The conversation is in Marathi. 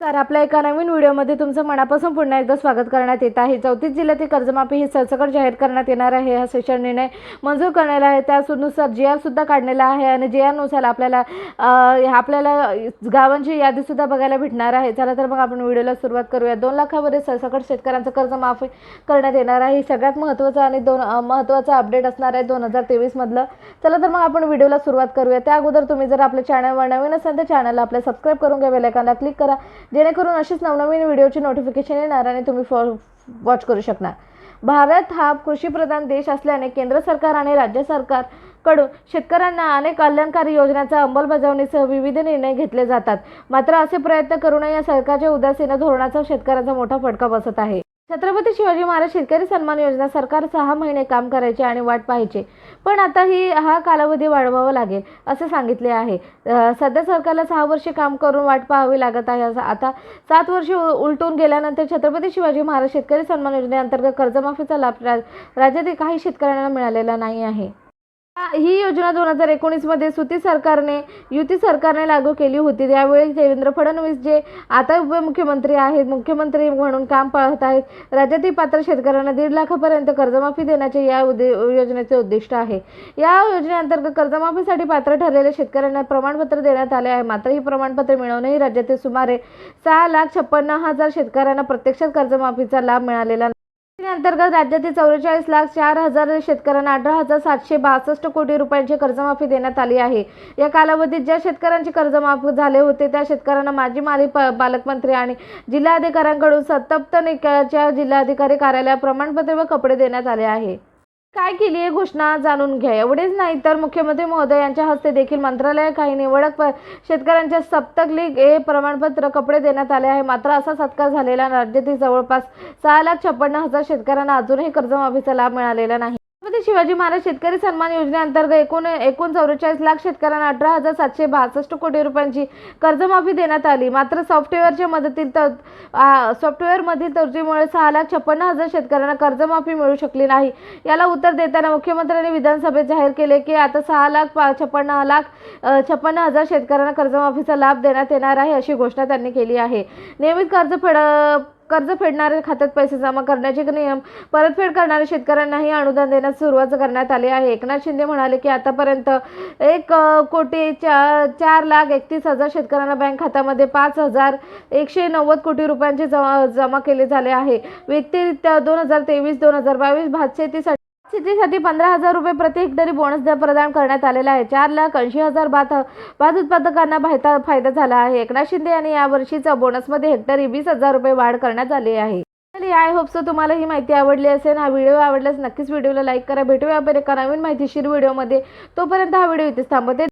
तर आपल्या एका नवीन व्हिडिओमध्ये तुमचं मनापासून पुन्हा एकदा स्वागत करण्यात येत आहे. चौतीस जिल्ह्यातील कर्जमाफी ही सरसकट जाहीर करण्यात येणार आहे. हा शिक्षण निर्णय मंजूर करण्याला आहे. त्यानुसार जी आर सुद्धा काढलेला आहे आणि जी आरनुसार आपल्याला आपल्याला गावांची यादीसुद्धा बघायला भेटणार आहे. चला तर मग आपण व्हिडिओला सुरुवात करूया. दोन लाखावरील सरसकट शेतकऱ्यांचं कर्जमाफी करण्यात येणार आहे. सगळ्यात महत्त्वाचं आणि दोन महत्त्वाचा महत्त्वाचं अपडेट असणार आहे दोन हजार तेवीसमधलं. चला तर मग आपण व्हिडिओला सुरुवात करूया. त्या अगोदर तुम्ही जर आपल्या चॅनलवर नवीन असाल तर चॅनलला आपल्या सबस्क्राईब करून घ्या. बेलायकांना क्लिक करा. जेणेकरून असेच नवनवीन व्हिडिओची नोटिफिकेशन येणार आणि तुम्ही फॉ वॉच करू शकणार. भारत हा कृषीप्रधान देश असल्याने केंद्र सरकार आणि राज्य सरकारकडून शेतकऱ्यांना अनेक कल्याणकारी योजनांच्या अंमलबजावणीसह विविध निर्णय घेतले जातात. मात्र असे प्रयत्न करूनही या सरकारच्या उदासीन धोरणाचा शेतकऱ्यांचा मोठा फटका बसत आहे. छत्रपती शिवाजी महाराज शेतकरी सन्मान योजना सरकार सहा महिने काम करायचे आणि वाट पाहायचे. पण आता ही हा कालावधी वाढवावा लागेल असे सांगितले आहे. सध्या सरकारला सहा वर्षे काम करून वाट पाहावी लागत आहे असं आता सात वर्षे उ- उलटून गेल्यानंतर छत्रपती शिवाजी महाराज शेतकरी सन्मान योजनेअंतर्गत कर्जमाफीचा लाभ राज्यातील काही शेतकऱ्यांना मिळालेला नाही आहे. ही योजना दोन हजार एकोणीसमध्ये सुती सरकारने युती सरकारने लागू केली होती. त्यावेळी देवेंद्र फडणवीस जे आता उपमुख्यमंत्री आहेत मुख्यमंत्री म्हणून काम पाहत आहेत राज्यातील पात्र शेतकऱ्यांना दीड लाखापर्यंत कर्जमाफी देण्याचे या उद्दे योजनेचे उद्दिष्ट आहे. या योजनेअंतर्गत कर्जमाफीसाठी पात्र ठरलेल्या शेतकऱ्यांना प्रमाणपत्र देण्यात आले आहे. मात्र ही प्रमाणपत्र मिळवणंही राज्यातील सुमारे सहा लाख छप्पन्न हजार शेतकऱ्यांना प्रत्यक्षात कर्जमाफीचा लाभ मिळालेला अंतर्गत राज्यातील चौवेचाळीस लाख चार हजार शेतकऱ्यांना अठरा हजार सातशे बासष्ट कोटी रुपयांची कर्जमाफी देण्यात आली आहे. या कालावधीत ज्या शेतकऱ्यांचे कर्जमाफ झाले होते त्या शेतकऱ्यांना माजी माली प- पालकमंत्री आणि जिल्हाधिकाऱ्यांकडून सतप्त निकायच्या जिल्हाधिकारी कार्यालयात प्रमाणपत्र व कपडे देण्यात आले आहे. काय केली आहे घोषणा जाणून घ्या. एवढेच नाही तर मुख्यमंत्री महोदय यांच्या हस्ते देखील मंत्रालय काही निवडक प- शेतकऱ्यांच्या सप्तक लीग हे प्रमाणपत्र कपडे देण्यात आले आहे. मात्र असा सत्कार झालेला राज्यातील जवळपास सहा लाख छप्पन्न हजार शेतकऱ्यांना अजूनही कर्जमाफीचा लाभ मिळालेला नाही. शिवाजी महाराज शेतकरी सन्मान योजनेअंतर्गत एकूण एकूण चौवेचाळीस लाख शेतकऱ्यांना अठरा हजार सातशे बासष्ट कोटी रुपयांची कर्जमाफी देण्यात आली. मात्र सॉफ्टवेअरच्या मदतीत तर सॉफ्टवेअरमधील तरतुदीमुळे सहा लाख छप्पन्न हजार शेतकऱ्यांना कर्जमाफी मिळू शकली नाही. याला उत्तर देताना मुख्यमंत्र्यांनी विधानसभेत जाहीर केले की आता सहा लाख पा- छप्पन्न लाख छप्पन्न हजार शेतकऱ्यांना कर्जमाफीचा लाभ देण्यात येणार आहे अशी घोषणा त्यांनी केली आहे. नियमित कर्ज फेड कर्ज फेडणाऱ्या खात्यात पैसे जमा करण्याचे नियम परतफेड करणाऱ्या शेतकऱ्यांनाही अनुदान देण्यास सुरुवात करण्यात आली आहे. एकनाथ शिंदे म्हणाले की आतापर्यंत एक कोटीच्या चार लाख एकतीस हजार शेतकऱ्यांना बँक खात्यामध्ये पाच हजार एकशे नव्वद कोटी रुपयांचे जमा जमा केले झाले आहे. व्यतिरिक्त दोन हजार तेवीस दोन हजार बावीस भात शेतीसाठी पंधरा हजार रुपये प्रति हेक्टरी बोनस दर प्रदान करण्यात आलेला आहे. चार लाख ऐंशी हजार भात भात उत्पादकांना फायदा फायदा झाला आहे. एकनाथ शिंदे यांनी या वर्षीचा बोनसमध्ये हेक्टरी वीस हजार रुपये वाढ करण्यात आली आहे. आय होप सो तुम्हाला ही माहिती आवडली असेल. हा व्हिडिओ आवडल्यास नक्कीच व्हिडिओला लाईक करा. भेटूया आपण एका नवीन माहितीशीर व्हिडिओमध्ये तोपर्यंत हा व्हिडिओ इथेच थांबवते.